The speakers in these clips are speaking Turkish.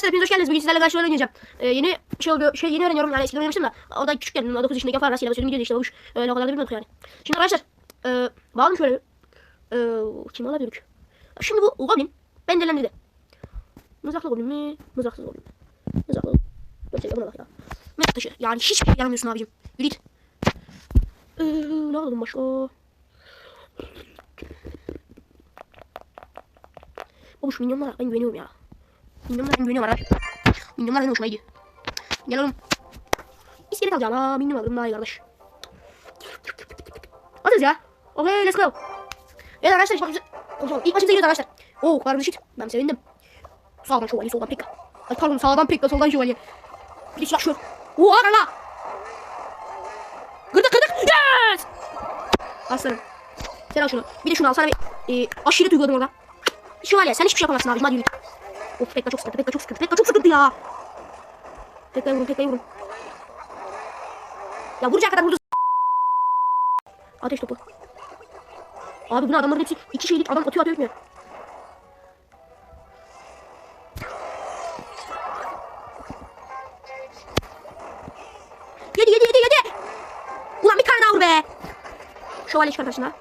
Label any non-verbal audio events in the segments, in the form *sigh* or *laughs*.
arkadaşlar hepiniz hoş geldiniz. Bugün sizlerle karşılarına oynayacağım. Ee, yeni şey oluyor, şey yeni öğreniyorum yani eskiden oynamıştım da. O da küçükken 9 yaşındayken falan başladım gidiyordu işte babuş. Öyle o kadar da bilmiyorduk yani. Şimdi arkadaşlar e, bağladım şöyle. E, kim alabilirdik? Şimdi bu Goblin bendelendirdi. Mızraklı Goblin mi? Mızraksız Goblin mi? Mızraklı. Şey buna bak ya. Mezar taşı. Yani hiçbir şey yaramıyorsun abicim. Yürü git. Ee, ne alalım başka? Babuş minyonlara ben güveniyorum ya. Minyonlara ben güveniyorum abi. Minyonlar benim hoşuma gidiyor. Gel oğlum. İskelet alacağım ha. Minyon alırım daha iyi kardeş. Hazırız ya. Okay let's go. Evet arkadaşlar ilk. O zaman ilk başımıza giriyoruz arkadaşlar. Oo karnım şit. Ben sevindim. Sağdan şövalye soldan pekka. Ay pardon sağdan pekka soldan şövalye. Bir de silah şu. Oha kanka. Gırdık gırdık. Yes. Aslanım. Sen al şunu. Bir de şunu al. Sana bir e, aşiret uyguladım orada. Şövalye sen hiçbir şey yapamazsın abicim hadi yürü. Of Pekka çok sıkıntı. Pekka çok sıkıntı. Pekka çok sıkıntı ya. Pekka'ya vurun. Pekka'ya vurun. Ya vuracak kadar vurdu. Ateş topu. Abi bunu adamların hepsi iki şeylik adam atıyor atıyor etmiyor. Yedi yedi yedi yedi. Ulan bir tane daha vur be. Şövalye çıkar karşına.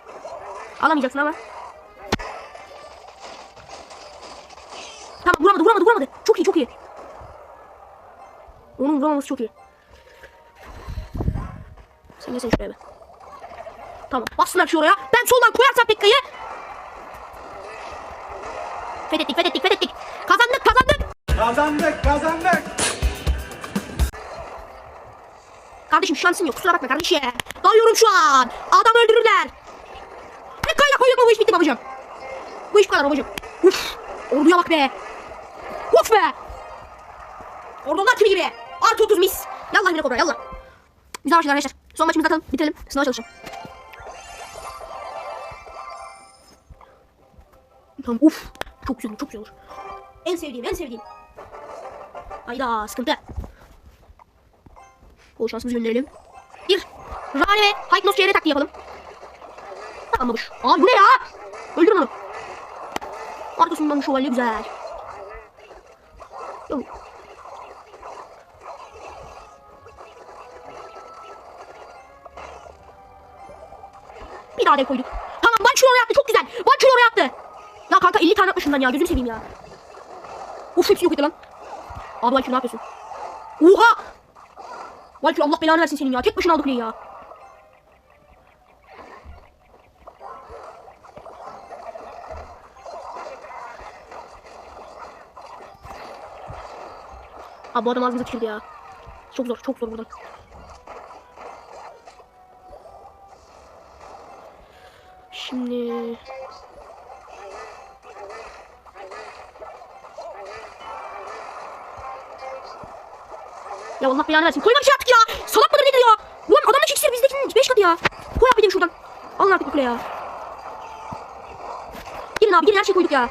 Alamayacaksın ama. Tamam vuramadı vuramadı vuramadı. Çok iyi çok iyi. Onun vuramaması çok iyi. Sen gel sen şuraya be. Tamam bassınlar şu oraya. Ben soldan koyarsam Pekka'yı. Fethettik fethettik fethettik. Kazandık kazandık. Kazandık kazandık. Kardeşim şansın yok kusura bakma kardeşim. Dalıyorum şu an. Adam öldürürler. Pekka'yla koyduk mu bu iş bitti babacığım. Bu iş bu kadar babacığım. Uf. Orduya bak be. Uf be. Ordular kimi gibi. Artı 30 mis. Yallah bile kobra yallah. Güzel başladı arkadaşlar. Son maçımızı atalım bitirelim. Sınava çalışalım. Tamam uf. Çok güzel olur çok güzel olur. En sevdiğim en sevdiğim. Hayda sıkıntı. O şansımızı gönderelim. Bir. Rane ve Hypnos çeyre taktiği yapalım. Tamam babuş. Aa bu ne ya? Öldürün onu. Arkasından şövalye güzel. Bir daha dev koyduk. Tamam Bançur oraya attı çok güzel. Bançur oraya attı. Ya kanka 50 tane atmışım ben ya gözünü seveyim ya. Uf hepsi yok etti lan. Abi Bançur ne yapıyorsun? Oha! Valkyrie Allah belanı versin senin ya. Tek başına aldık kuleyi ya. Abi bu adam ağzımıza tükürdü ya. Çok zor, çok zor buradan. Şimdi... Ya Allah belanı versin. Koyma bir şey attık ya. Salak mıdır nedir ya? Ulan adamdaki iksir bizdekinin 5 katı ya. Koy abi şuradan. Alın artık bu kule ya. Girin abi girin her şeyi koyduk ya.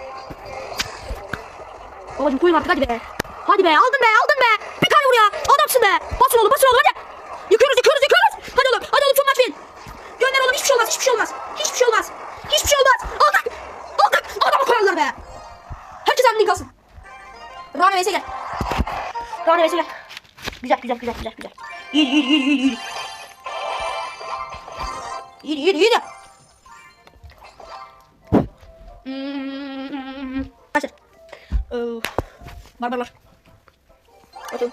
Babacım koyun artık hadi be. Hadi be aldın be aldın be. Bir tane vur ya. Adamsın be. Basın oğlum basın oğlum hadi. Güzel güzel güzel güzel güzel. Yürü yürü yürü yürü yürü. Yürü yürü. Hmm. Ee, barbarlar. Bakın.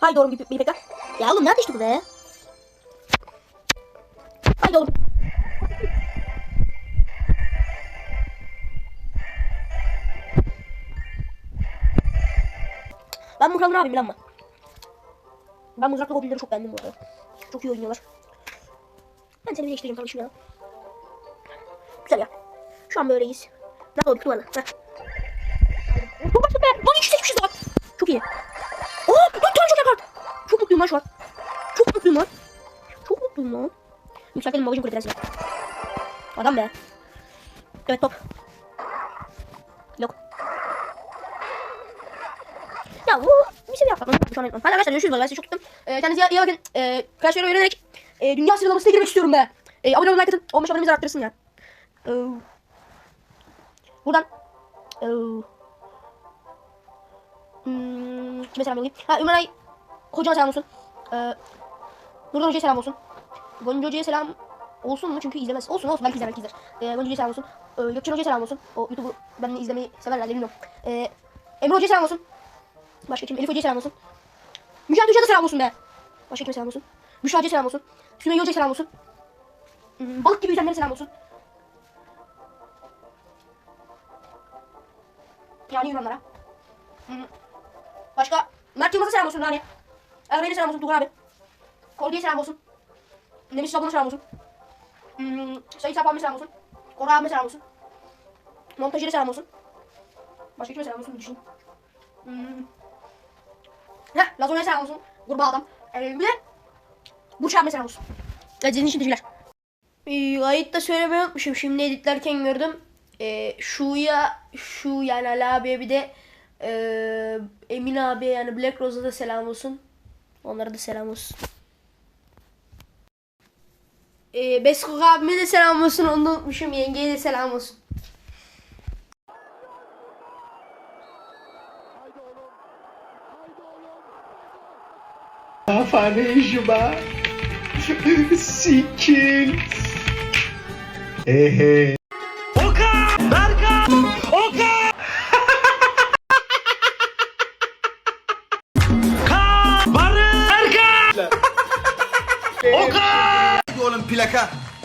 Haydi oğlum bir, bir bekle. Ya oğlum nerede işte bu be? Haydi oğlum. Ben bu kralı abim mi? Ben mızraklı goblinleri çok beğendim bu arada. Çok iyi oynuyorlar. Ben seni bir değiştireceğim kardeşim ya. Güzel ya. Şu an böyleyiz. Nasıl olduk duvarla? Heh. Çok başladı be. Lan iki seçmişiz daha. Çok iyi. Aa dört tane joker kart. Çok mutluyum lan şu an. Çok mutluyum lan. Çok mutluyum lan. Yükseltelim kule direnci. Adam be. Evet top. Yok. Ya bu bir şey yapmak. Şu an etmem. Hadi arkadaşlar görüşürüz. Ben size çok tuttum. Ee, kendinize iyi bakın. Ee, Clash Royale öğrenerek e, dünya sıralamasına girmek istiyorum be. E, abone olmayı like atın. 15 abonemizi arttırsın ya. Ee, buradan ee, Hmm, kime selam yollayayım? Ha Ümranay hocana selam olsun. Ee, Nurdan Hoca'ya selam olsun. Gonca Hoca'ya selam olsun mu? Çünkü izlemez. Olsun olsun belki izler belki izler. Ee, Gonca Hoca'ya selam olsun. Ee, Gökçen Hoca'ya selam olsun. O YouTube'u benimle izlemeyi severler bilmiyorum. Ee, Emre Hoca'ya selam olsun. Başka kim? Elif Hoca'ya selam olsun. Mücahit Hoca'ya da selam olsun be. Başka kime selam olsun? Büşra Hoca'ya selam olsun. Sümeyye Hoca'ya selam olsun. Hmm, balık gibi yüzenlere selam olsun. Yani Yunanlara. Hmm. Başka Mert Yılmaz'a selam olsun Rani. Emre'ye selam olsun Tuğhan abi. Kordi'ye selam olsun. Nemiş Sabun'a selam olsun. Hmm, Sayın Sapan'a selam olsun. Koray abime selam olsun. Montajere selam olsun. Başka kime selam olsun düşüneyim. Hmm. Heh, Lazona'ya selam olsun. Kurbağa adam. Ee, bir de selam olsun. İzlediğiniz için teşekkürler. Ee, kayıtta söylemeyi unutmuşum. Şimdi editlerken gördüm. Ee, Şu'ya, Şu yani Ali abiye bir de ee, Emin abiye yani Black Rose'a da selam olsun. Onlara da selam olsun. Ee, Beskok abime de selam olsun. Onu da unutmuşum. Yengeye de selam olsun. Afanejuba. Sikil. Ehe. Oka! Berka! Oka! Ka! Barı! Berka! *laughs* Oka! oğlum plaka. Aha 61 geldi.